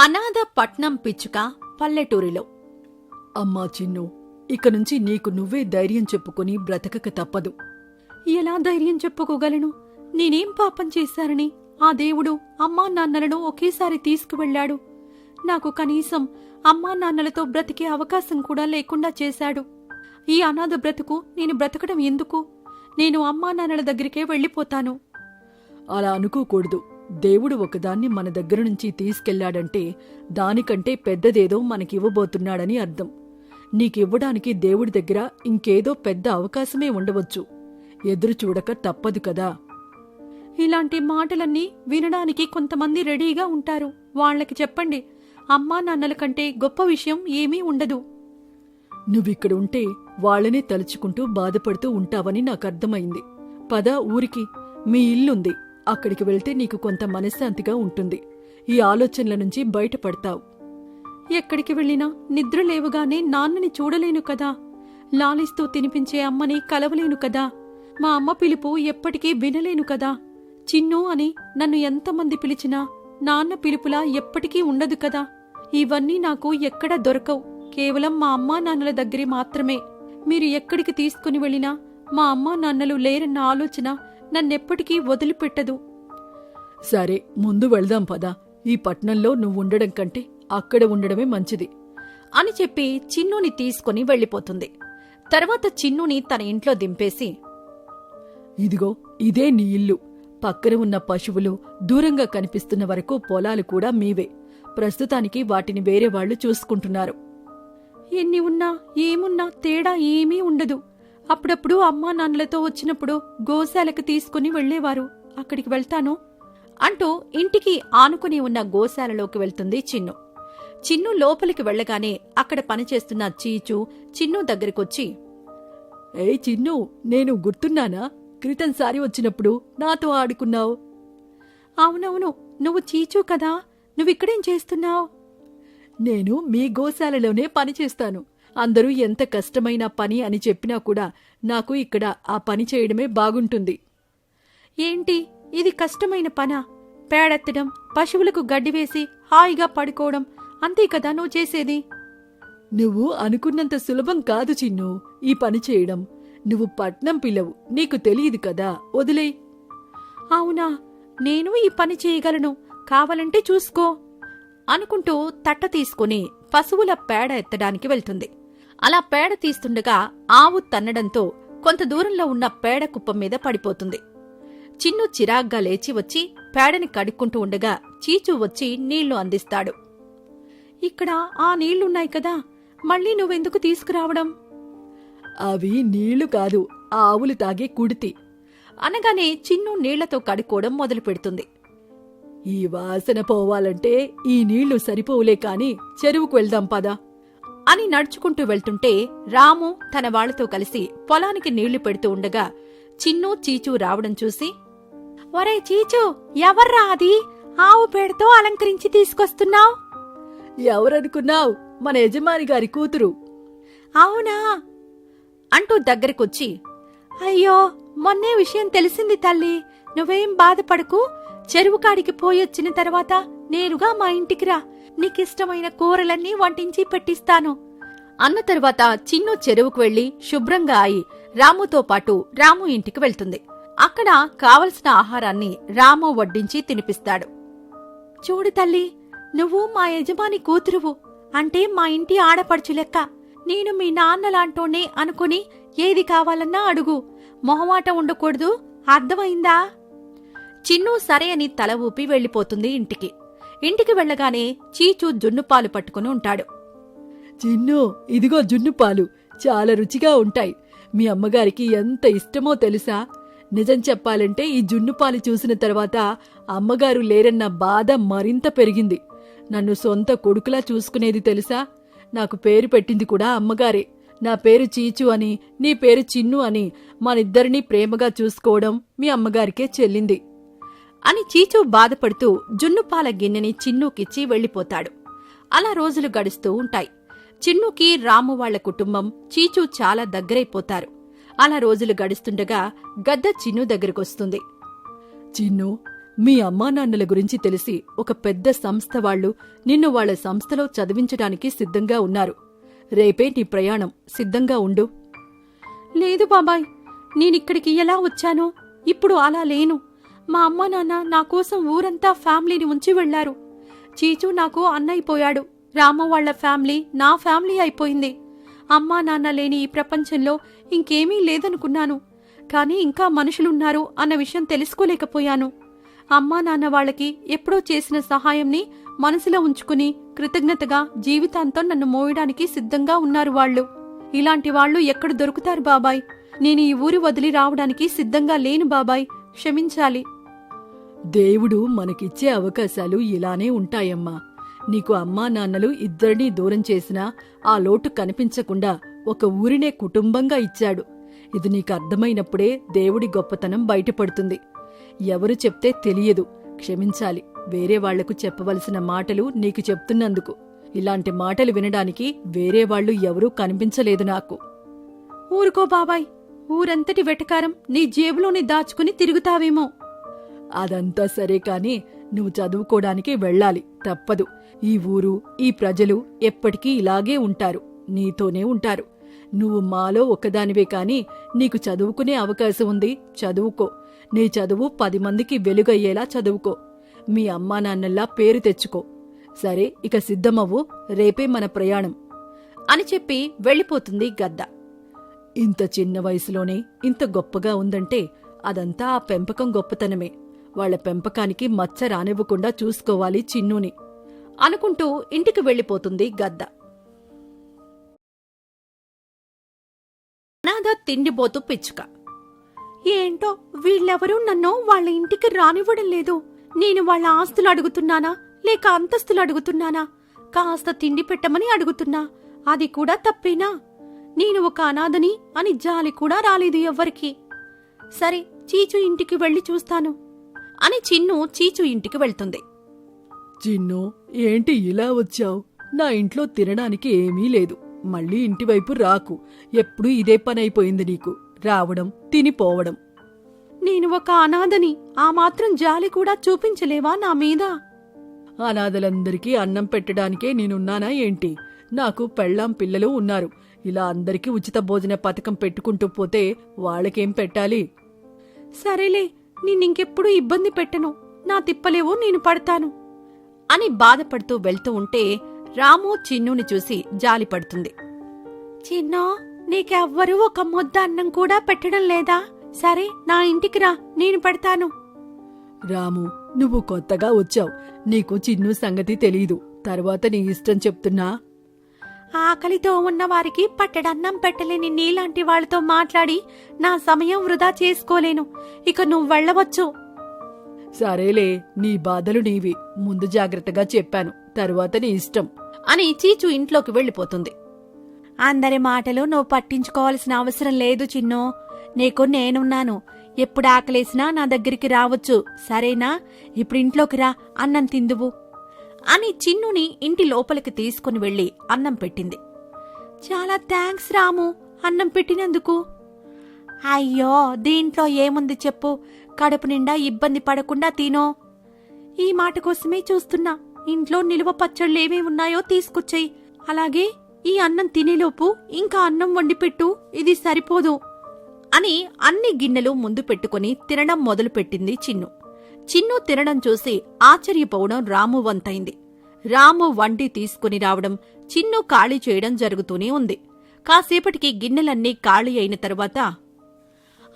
అనాథ పట్నం పిచ్చుక పల్లెటూరిలో. అమ్మా చిన్ను ఇక నుంచి నీకు నువ్వే ధైర్యం చెప్పుకొని బ్రతకక తప్పదు. ఎలా ధైర్యం చెప్పుకోగలను? నేనేం పాపం చేశానని ఆ దేవుడు అమ్మా నాన్నలను ఒకేసారి తీసుకువెళ్ళాడు. నాకు కనీసం అమ్మా నాన్నలతో బ్రతికే అవకాశం కూడా లేకుండా చేశాడు. ఈ అనాథ బ్రతుకు నేను బ్రతకడం ఎందుకు? నేను అమ్మా నాన్నల దగ్గరికే వెళ్ళిపోతాను. అలా అనుకోకూడదు. దేవుడు ఒకదాన్ని మన దగ్గర నుంచి తీసుకెళ్ళాడంటే దానికంటే పెద్దదేదో మనకివ్వబోతున్నాడని అర్థం. నీకివ్వడానికి దేవుడి దగ్గర ఇంకేదో పెద్ద అవకాశమే ఉండవచ్చు. ఎదురు చూడక తప్పదు కదా. ఇలాంటి మాటలన్నీ వినడానికి కొంతమంది రెడీగా ఉంటారు. వాళ్ళకి చెప్పండి అమ్మా నాన్నల కంటే గొప్ప విషయం ఏమీ ఉండదు. నువ్విక్కడ ఉంటే వాళ్ళనే తలుచుకుంటూ బాధపడుతూ ఉంటావని నాకు అర్థమైంది పద ఊరికి మీ ఇల్లుంది. అక్కడికి వెళ్తే నీకు కొంత మనశ్శాంతిగా ఉంటుంది. ఈ ఆలోచనల నుంచి బయటపడతావు. ఎక్కడికి వెళ్ళినా నిద్ర లేవగానే నాన్నని చూడలేను కదా. లాలిస్తూ తినిపించే అమ్మని కలవలేను కదా. మా అమ్మ పిలుపు ఎప్పటికీ వినలేను కదా. చిన్ను అని నన్ను ఎంతమంది పిలిచినా నాన్న పిలుపులా ఎప్పటికీ ఉండదు కదా. ఇవన్నీ నాకు ఎక్కడా దొరకవు. కేవలం మా అమ్మా నాన్నల దగ్గరే మాత్రమే. మీరు ఎక్కడికి తీసుకుని వెళ్ళినా మా అమ్మా నాన్నలు లేరన్న ఆలోచన నన్నెప్పటికీ వదిలిపెట్టదు. సరే ముందు వెళ్దాం పద. ఈ పట్నంలో నువ్వుండడం కంటే అక్కడ ఉండడమే మంచిది. అని చెప్పి చిన్నుని తీసుకుని వెళ్ళిపోతుంది. తర్వాత చిన్నుని తన ఇంట్లో దింపేసి ఇదిగో ఇదే నీ ఇల్లు. పక్కన ఉన్న పశువులు దూరంగా కనిపిస్తున్న వరకు పొలాలు కూడా మీవే. ప్రస్తుతానికి వాటిని వేరే వాళ్ళు చూసుకుంటున్నారు. ఎన్ని ఉన్నా ఏమున్నా తేడా ఏమీ ఉండదు. అప్పుడప్పుడు అమ్మా నాన్నలతో వచ్చినప్పుడు గోశాలకు తీసుకుని వెళ్ళేవారు అక్కడికి వెళ్తాను అంటూ ఇంటికి ఆనుకుని ఉన్న గోశాలలోకి వెళ్తుంది చిన్ను. చిన్ను లోపలికి వెళ్ళగానే అక్కడ పనిచేస్తున్న చీచు చిన్ను దగ్గరికొచ్చి ఏయ్ చిన్ను నేను గుర్తున్నానా? క్రితంసారి వచ్చినప్పుడు నాతో ఆడుకున్నావు. అవునవును నువ్వు చీచు కదా నువ్విక్కడేం చేస్తున్నావు? నేను మీ గోశాలలోనే పనిచేస్తాను. అందరూ ఎంత కష్టమైన పని అని చెప్పినా కూడా నాకు ఇక్కడ ఆ పని చేయడమే బాగుంటుంది. ఏంటి? ఇది కష్టమైన పనా? పేడెత్తడం పశువులకు గడ్డి వేసి హాయిగా పడుకోవడం అంతే కదా నువ్వు చేసేది? నువ్వు అనుకున్నంత సులభం కాదు చిన్ను ఈ పని చేయడం. నువ్వు పట్నం పిల్లవు నీకు తెలియదు కదా వదిలేయ్ అవునా? నేను ఈ పని చేయగలను కావాలంటే చూసుకో. అనుకుంటూ తట్ట తీసుకుని పశువుల పేడ ఎత్తడానికి వెళ్తుంది. అలా పేడ తీస్తుండగా ఆవు తన్నడంతో కొంత దూరంలో ఉన్న పేడ కుప్పం మీద పడిపోతుంది. చిన్ను చిరాగ్గా లేచి వచ్చి పేడని కడుక్కుంటూ ఉండగా చీచు వచ్చి నీళ్ళు అందిస్తాడు. ఇక్కడ ఆ నీళ్ళున్నాయి కదా మళ్ళీ నువ్వెందుకు తీసుకురావడం? అవి నీళ్ళు కాదు ఆవులు తాగే కుడితి. అనగానే చిన్ను నీళ్ళతో కడుక్కోవడం మొదలు పెడుతుంది. ఈ వాసన పోవాలంటే ఈ నీళ్ళు సరిపోవులే కాని చెరువుకు వెళ్దాం పదా. అని నడుచుకుంటూ వెళ్తుంటే రాము తన వాళ్ళతో కలిసి పొలానికి నీళ్ళు పెడుతూ ఉండగా చిన్ను చీచు రావడం చూసి ఒరే చీచు ఎవర్రా అది? ఆవు పేడతో అలంకరించి తీసుకొస్తున్నావు? ఎవరనుకున్నావ్? మన యజమాని గారి కూతురు. అవునా? అంటూ దగ్గరికొచ్చి అయ్యో మొన్నే విషయం తెలిసింది తల్లి. నువ్వేం బాధపడకు. చెరువు కాడికి పోయొచ్చిన తర్వాత నేరుగా మా ఇంటికి రా. నీకిష్టమైన కూరలన్నీ వంటించి పెట్టిస్తాను. అన్న తరువాత చిన్ను చెరువుకు వెళ్ళి శుభ్రంగా అయి రాముతో పాటు రాము ఇంటికి వెళ్తుంది. అక్కడ కావలసిన ఆహారాన్ని రాము వడ్డించి తినిపిస్తాడు. చూడు తల్లి నువ్వు మా యజమాని కూతురువు. అంటే మా ఇంటి ఆడపడుచు లెక్క. నేను మీ నాన్నలాంటోనే అనుకుని ఏది కావాలన్నా అడుగు. మొహమాట ఉండకూడదు. అర్థమైందా? చిన్ను సరే అని తల ఊపి వెళ్ళిపోతుంది ఇంటికి. ఇంటికి వెళ్ళగానే చీచు జున్నుపాలు పట్టుకుని ఉంటాడు. చిన్ను ఇదిగో జున్నుపాలు. చాలా రుచిగా ఉంటాయి. మీ అమ్మగారికి ఎంత ఇష్టమో తెలుసా? నిజం చెప్పాలంటే ఈ జున్నుపాలు చూసిన తర్వాత అమ్మగారు లేరన్న బాధ మరింత పెరిగింది. నన్ను సొంత కొడుకులా చూసుకునేది తెలుసా? నాకు పేరు పెట్టింది కూడా అమ్మగారే. నా పేరు చీచు అని నీ పేరు చిన్ను అని మనిద్దరినీ ప్రేమగా చూసుకోవడం మీ అమ్మగారికే చెల్లింది. అని చీచూ బాధపడుతూ జున్నుపాల గిన్నెని చిన్నుకిచ్చి వెళ్ళిపోతాడు అలా రోజులు గడుస్తూ ఉంటాయి. చిన్నుకి రాము వాళ్ళ కుటుంబం చీచూ చాలా దగ్గరైపోతారు. అలా రోజులు గడుస్తుండగా గద్ద చిన్ను దగ్గరకొస్తుంది. చిన్ను మీ అమ్మానాన్నల గురించి తెలిసి ఒక పెద్ద సంస్థ వాళ్ళు నిన్ను వాళ్ళ సంస్థలో చదివించడానికి సిద్ధంగా ఉన్నారు. రేపే నీ ప్రయాణం సిద్ధంగా ఉండు. లేదు బాబాయ్ నేనిక్కడికి ఎలా వచ్చానో? ఇప్పుడు అలా లేను. మా అమ్మ నాన్న నా కోసం ఊరంతా ఫ్యామిలీని ఉంచి వెళ్ళారు. చీచు నాకు అన్నయిపోయాడు రామ వాళ్ళ ఫ్యామిలీ నా ఫ్యామిలీ అయిపోయింది. అమ్మా నాన్న లేని ఈ ప్రపంచంలో ఇంకేమీ లేదనుకున్నాను. కానీ ఇంకా మనుషులున్నారు అన్న విషయం తెలుసుకోలేకపోయాను. అమ్మా నాన్న వాళ్ళకి ఎప్పుడో చేసిన సహాయంని మనసులో ఉంచుకుని కృతజ్ఞతగా జీవితాంతం నన్ను మోయడానికి సిద్ధంగా ఉన్నారు వాళ్ళు. ఇలాంటి వాళ్ళు ఎక్కడ దొరుకుతారు బాబాయ్? నేను ఈ ఊరు వదిలి రావడానికి సిద్ధంగా లేను బాబాయ్. క్షమించాలి. దేవుడు మనకిచ్చే అవకాశాలు ఇలానే ఉంటాయమ్మా. నీకు అమ్మా నాన్నలు ఇద్దరినీ దూరం చేసినా ఆ లోటు కనిపించకుండా ఒక ఊరినే కుటుంబంగా ఇచ్చాడు. ఇది నీకు అర్థమైనప్పుడే దేవుడి గొప్పతనం బయటపడుతుంది. ఎవరు చెప్తే తెలియదు. క్షమించాలి. వేరే వాళ్ళకు చెప్పవలసిన మాటలు నీకు చెప్తున్నందుకు. ఇలాంటి మాటలు వినడానికి వేరే వాళ్ళు ఎవరూ కనిపించలేదు నాకు. ఊరుకో బాబాయ్. ఊరంతటి వెటకారం నీ జేబులోని దాచుకుని తిరుగుతావేమో. అదంతా సరే కాని నువ్వు చదువుకోడానికి వెళ్ళాలి. తప్పదు. ఈ ఊరు ఈ ప్రజలు ఎప్పటికీ ఇలాగే ఉంటారు. నీతోనే ఉంటారు. నువ్వు మాలో ఒక్కదానివే కాని నీకు చదువుకునే అవకాశం ఉంది. చదువుకో. నీ చదువు పది మందికి వెలుగయ్యేలా చదువుకో. మీ అమ్మా నాన్నల్లా పేరు తెచ్చుకో. సరే ఇక సిద్ధమవ్వు. రేపే మన ప్రయాణం. అని చెప్పి వెళ్ళిపోతుంది గద్ద. ఇంత చిన్న వయసులోనే ఇంత గొప్పగా ఉందంటే అదంతా ఆ పెంపకం గొప్పతనమే. వాళ్ళ పెంపకానికి మచ్చ రానివ్వకుండా చూసుకోవాలి చిన్నుని. అనుకుంటూ ఇంటికి వెళ్ళిపోతుంది గద్ద. అనాథ తిండిపోతూ పిచ్చుక. ఏంటో వీళ్ళెవరూ నన్ను వాళ్ళ ఇంటికి రానివ్వడం లేదు. నేను వాళ్ళ ఆస్తులు అడుగుతున్నానా? లేక అంతస్తులు అడుగుతున్నానా? కాస్త తిండి పెట్టమని అడుగుతున్నా. అది కూడా తప్పేనా? నేను ఒక అనాథని అని జాలి కూడా రాలేదు ఎవ్వరికి. సరే చీచు ఇంటికి వెళ్ళి చూస్తాను. అని చిన్ను చీచు ఇంటికి వెళ్తుంది. చిన్ను ఏంటి ఇలా వచ్చావు? నా ఇంట్లో తినడానికి ఏమీ లేదు. మళ్ళీ ఇంటివైపు రాకు. ఎప్పుడూ ఇదే పనైపోయింది నీకు. రావడం తినిపోవడం నేను ఒక అనాథని. ఆ మాత్రం జాలి కూడా చూపించలేవా నా మీద? అనాథలందరికీ అన్నం పెట్టడానికే నేనున్నానా ఏంటి? నాకు పెళ్ళాం పిల్లలు ఉన్నారు. ఇలా అందరికీ ఉచిత భోజన పథకం పెట్టుకుంటూ పోతే వాళ్ళకేం పెట్టాలి? సరేలే నిన్నింకెప్పుడూ ఇబ్బంది పెట్టను. నా తిప్పలేవో నేను పడతాను. అని బాధపడుతూ వెళ్తూ ఉంటే రాము చిన్నుని చూసి జాలిపడుతుంది చిన్నో నీకెవ్వరూ ఒక ముద్ద అన్నం కూడా పెట్టడం లేదా? సరే నా ఇంటికి రా నేను పెడతాను. రాము నువ్వు కొత్తగా వచ్చావు. నీకు చిన్ను సంగతి తెలీదు. తర్వాత నీ ఇష్టం చెప్తున్నా. ఆకలితో ఉన్న వారికి పట్టడన్నం పెట్టలేని నీలాంటి వాళ్ళతో మాట్లాడి నా సమయం వృధా చేసుకోలేను. ఇక నువ్వు వెళ్ళవచ్చు. సరేలే నీ బాధలు నీవి. ముందు జాగ్రత్తగా చెప్పాను. తర్వాత నీ ఇష్టం. అని చీచు ఇంట్లోకి వెళ్ళిపోతుంది. అందరి మాటలు నువ్వు పట్టించుకోవాల్సిన అవసరం లేదు చిన్నో. నీకు నేనున్నాను. ఎప్పుడు ఆకలేసినా నా దగ్గరికి రావచ్చు. సరేనా? ఇప్పుడు ఇంట్లోకి రా. అన్నం తిందువు. అని చిన్నుని ఇంటి లోపలికి తీసుకుని వెళ్ళి అన్నం పెట్టింది. చాలా థ్యాంక్స్ రాము అన్నం పెట్టినందుకు. అయ్యో దీంట్లో ఏముంది చెప్పు కడుపు నిండా ఇబ్బంది పడకుండా తినో. ఈ మాట కోసమే చూస్తున్నా ఇంట్లో నిలువ పచ్చళ్ళు ఏమేమి ఉన్నాయో తీసుకొచ్చాయి. అలాగే ఈ అన్నం తినేలోపు ఇంకా అన్నం వండిపెట్టు ఇది సరిపోదు. అని అన్ని గిన్నెలు ముందు పెట్టుకుని తినడం మొదలుపెట్టింది చిన్ను. చిన్ను తినడం చూసి ఆశ్చర్యపోవడం రాము వంతైంది. రాము వండి తీసుకుని రావడం చిన్ను ఖాళీ చేయడం జరుగుతూనే ఉంది. కాసేపటికి గిన్నెలన్నీ ఖాళీ అయిన తరువాత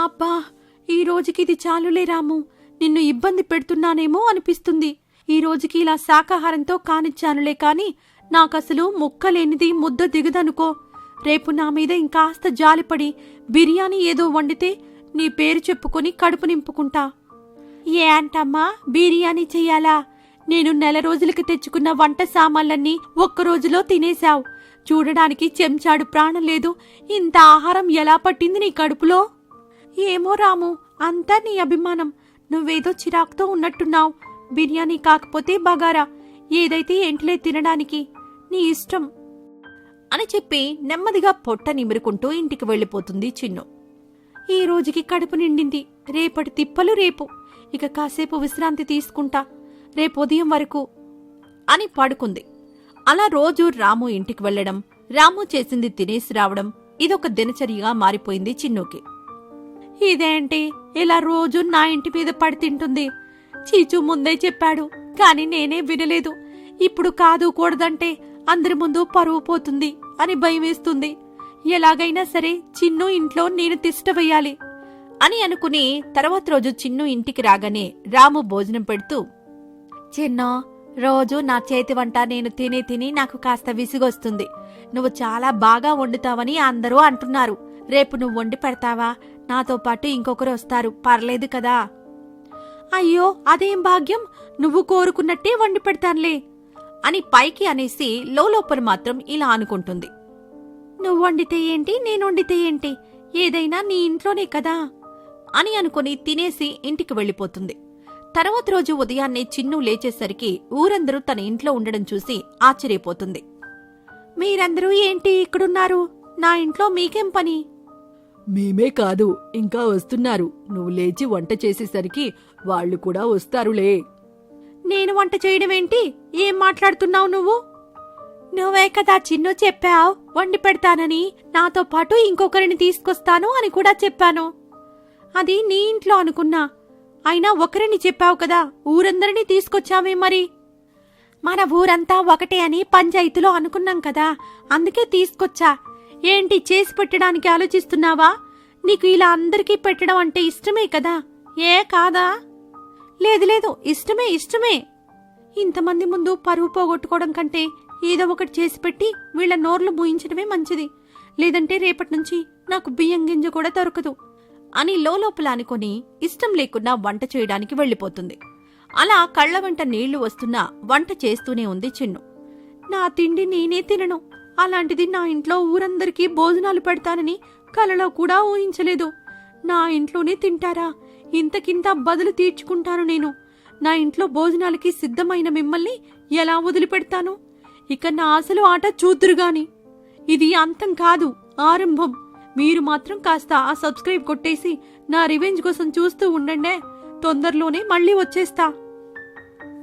అబ్బా ఈ రోజుకి ఇది చాలులే రాము. నిన్ను ఇబ్బంది పెడుతున్నానేమో అనిపిస్తుంది. ఈ రోజుకి ఇలా శాకాహారంతో కానిచ్చానులే కాని నాకసలు ముక్కలేనిది ముద్ద దిగదనుకో. రేపు నా మీద ఇంకాస్త జాలిపడి బిర్యానీ ఏదో వండితే నీ పేరు చెప్పుకొని కడుపు నింపుకుంటా. ఏ అంటమ్మా? బిర్యానీ చెయ్యాలా? నేను నెల రోజులకి తెచ్చుకున్న వంట సామాన్లన్నీ ఒక్క రోజులో తినేశావు. చూడడానికి చెంచాడు ప్రాణం లేదు. ఇంత ఆహారం ఎలా పట్టింది నీ కడుపులో? ఏమో రాము అంతా నీ అభిమానం. నువ్వేదో చిరాకుతో ఉన్నట్టున్నావు. బిర్యానీ కాకపోతే బగారా. ఏదైతే ఏంటిలే తినడానికి. నీ ఇష్టం. అని చెప్పి నెమ్మదిగా పొట్ట నిమురుకుంటూ ఇంటికి వెళ్ళిపోతుంది చిన్ను. ఈ రోజుకి కడుపు నిండింది. రేపటి తిప్పలు రేపు. ఇక కాసేపు విశ్రాంతి తీసుకుంటా. రేపు ఉదయం వరకు అని పడుకుంది. అలా రోజు రాము ఇంటికి వెళ్ళడం రాము చేసింది తినేసి రావడం ఇదొక దినచర్యగా మారిపోయింది చిన్నుకి. ఇదేంటి? ఇలా రోజు నా ఇంటి మీద పడి తింటుంది. చీచు ముందే చెప్పాడు కాని నేనే వినలేదు. ఇప్పుడు కాదు కూడదంటే అందరి ముందు పరువు పోతుంది అని భయం వేస్తుంది ఎలాగైనా సరే చిన్ను ఇంట్లో నేను తిష్టవేయాలి అని అనుకుని తర్వాత రోజు చిన్ను ఇంటికి రాగానే రాము భోజనం పెడుతూ చిన్నో రోజు నా చేతి వంట నేను తిని తిని నాకు కాస్త విసిగొస్తుంది. నువ్వు చాలా బాగా వండుతావని అందరూ అంటున్నారు. రేపు నువ్వు వండి పెడతావా? నాతో పాటు ఇంకొకరు వస్తారు. పర్లేదు కదా. అయ్యో అదేం భాగ్యం? నువ్వు కోరుకున్నట్టే వండి పెడతానులే. అని పైకి అనేసి లోపల మాత్రం ఇలా అనుకుంటుంది. నువ్వు వండితే ఏంటి? నేను వండితే ఏంటి? ఏదైనా నీ ఇంట్లోనే కదా. అని అనుకుని తినేసి ఇంటికి వెళ్ళిపోతుంది. తర్వాత రోజు ఉదయాన్నే చిన్ను లేచేసరికి ఊరందరూ తన ఇంట్లో ఉండడం చూసి ఆశ్చర్యపోతుంది. మీరందరూ ఏంటి ఇక్కడున్నారు? నా ఇంట్లో మీకేం పని? మేమే కాదు ఇంకా వస్తున్నారు. నువ్వు లేచి వంట చేసేసరికి వాళ్ళు కూడా వస్తారులే. నేను వంట చేయడం ఏంటి ఏం మాట్లాడుతున్నావు నువ్వు? నువ్వే కదా చిన్ను చెప్పావు. వండి పెడతానని. నాతో పాటు ఇంకొకరిని తీసుకొస్తాను అని కూడా చెప్పాను. అది నీ ఇంట్లో అనుకున్నా. అయినా ఒకరిని చెప్పావు కదా ఊరందరినీ తీసుకొచ్చావే మరి. మన ఊరంతా ఒకటే అని పంచాయతీలో అనుకున్నాం కదా అందుకే తీసుకొచ్చా. ఏంటి చేసి పెట్టడానికి ఆలోచిస్తున్నావా? నీకు ఇలా అందరికీ పెట్టడం అంటే ఇష్టమే కదా? ఏ కాదా? లేదు లేదు ఇష్టమే ఇష్టమే. ఇంతమంది ముందు పరువు పోగొట్టుకోవడం కంటే ఏదో ఒకటి చేసి పెట్టి వీళ్ళ నోర్లు మూయించడమే మంచిది. లేదంటే రేపటి నుంచి నాకు బియ్యం గింజ కూడా దొరకదు. అని లోపల అనుకొని ఇష్టం లేకుండా వంట చేయడానికి వెళ్ళిపోతుంది. అలా కళ్ళ వెంట నీళ్ళు వస్తున్నా వంట చేస్తూనే ఉంది చిన్ను. నా తిండి నేనే తినను. అలాంటిది నా ఇంట్లో ఊరందరికీ భోజనాలు పెడతానని కలలో కూడా ఊహించలేదు. నా ఇంట్లోనే తింటారా? ఇంతకింత బదులు తీర్చుకుంటాను నేను. నా ఇంట్లో భోజనాలకి సిద్ధమైన మిమ్మల్ని ఎలా వదిలిపెడతాను? ఇక నా అసలు ఆట చూద్దురుగాని. ఇది అంతం కాదు ఆరంభం. మీరు మాత్రం కాస్త ఆ సబ్స్క్రైబ్ కొట్టేసి నా రివెంజ్ కోసం చూస్తూ ఉండండే. తొందరలోనే మళ్ళీ వచ్చేస్తా.